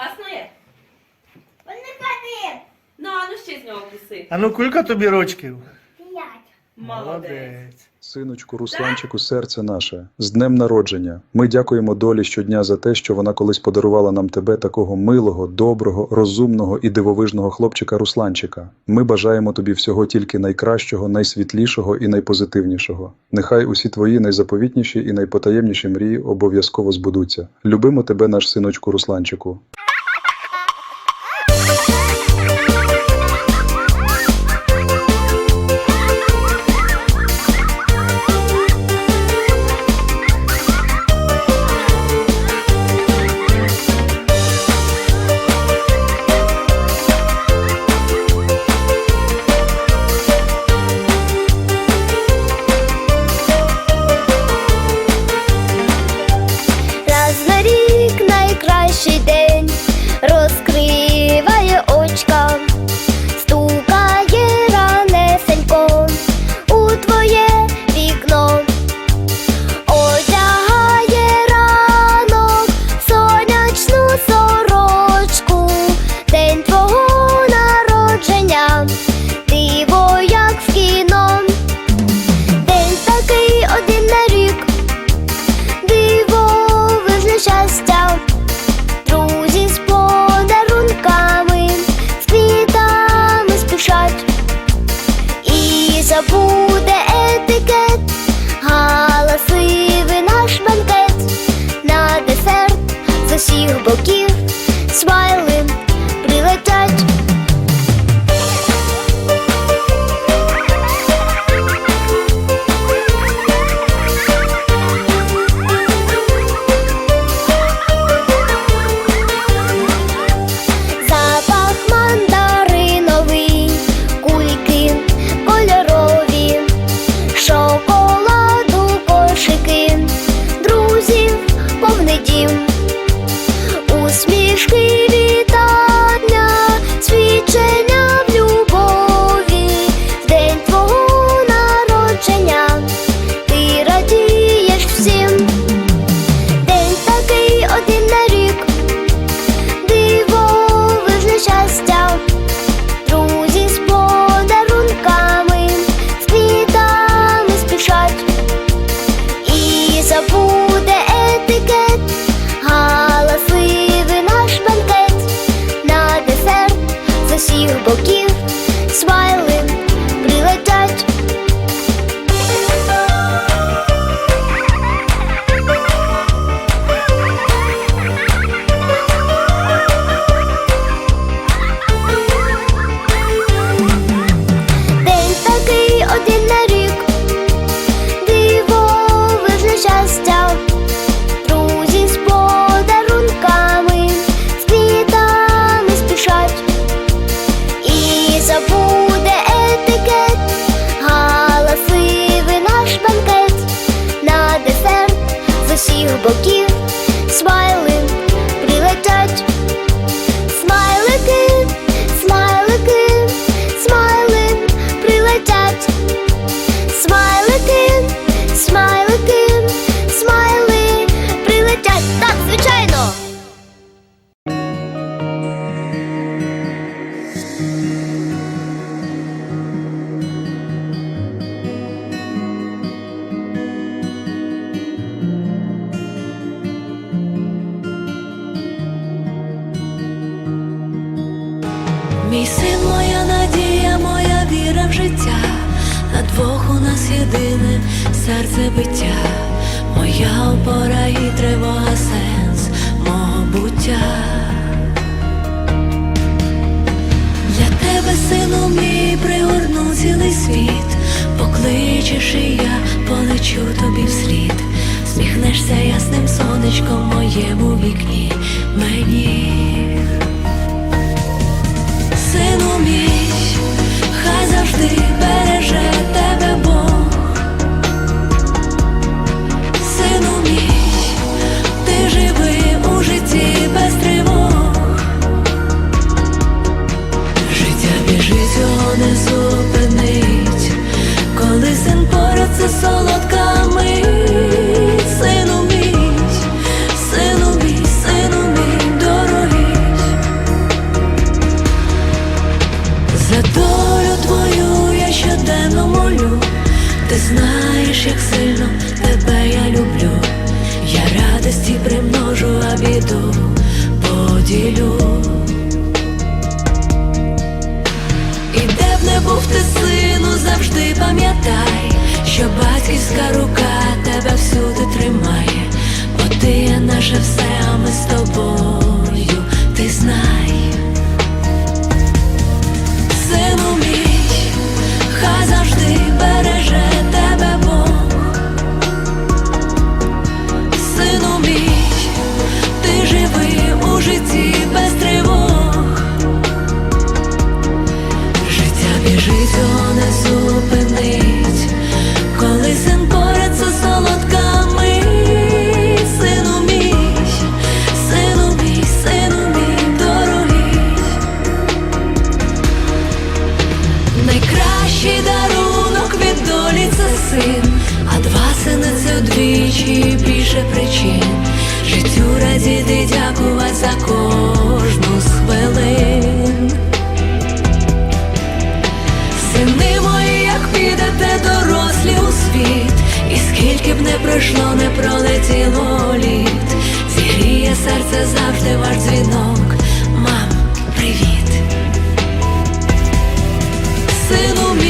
Класно є? Вони. Ну, а ну ще з нього вкуси. А ну кілька тобі рочків? П'ять. Молодець. Синочку, Русланчику, серце наше, з днем народження. Ми дякуємо долі щодня за те, що вона колись подарувала нам тебе, такого милого, доброго, розумного і дивовижного хлопчика Русланчика. Ми бажаємо тобі всього тільки найкращого, найсвітлішого і найпозитивнішого. Нехай усі твої найзаповітніші і найпотаємніші мрії обов'язково збудуться. Любимо тебе, наш синочку Русланчику. І забуде етикет, галасивий наш банкет, на десерт з усіх боків. Смайли усіх боків серце моя опора і тривога, сенс мого буття. Для тебе, сину мій, пригорну цілий світ, покличеш і я полечу тобі вслід, сміхнешся ясним сонечком моєму вікні мені. радості примножу, а біду поділю. І де б не був ти сину, завжди пам'ятай, що батьківська рука тебе всюди тримає. Син поряд це солодка мить. Сину мій, сину мій, сину мій дорогий. Найкращий дарунок від син, а два сини це вдвічі більше причин. Життю радіти, дякувати за кожну пройшло, не пролетіло літ, зігріє серце завжди ваш дзвінок. Мам, привіт. Сину мій,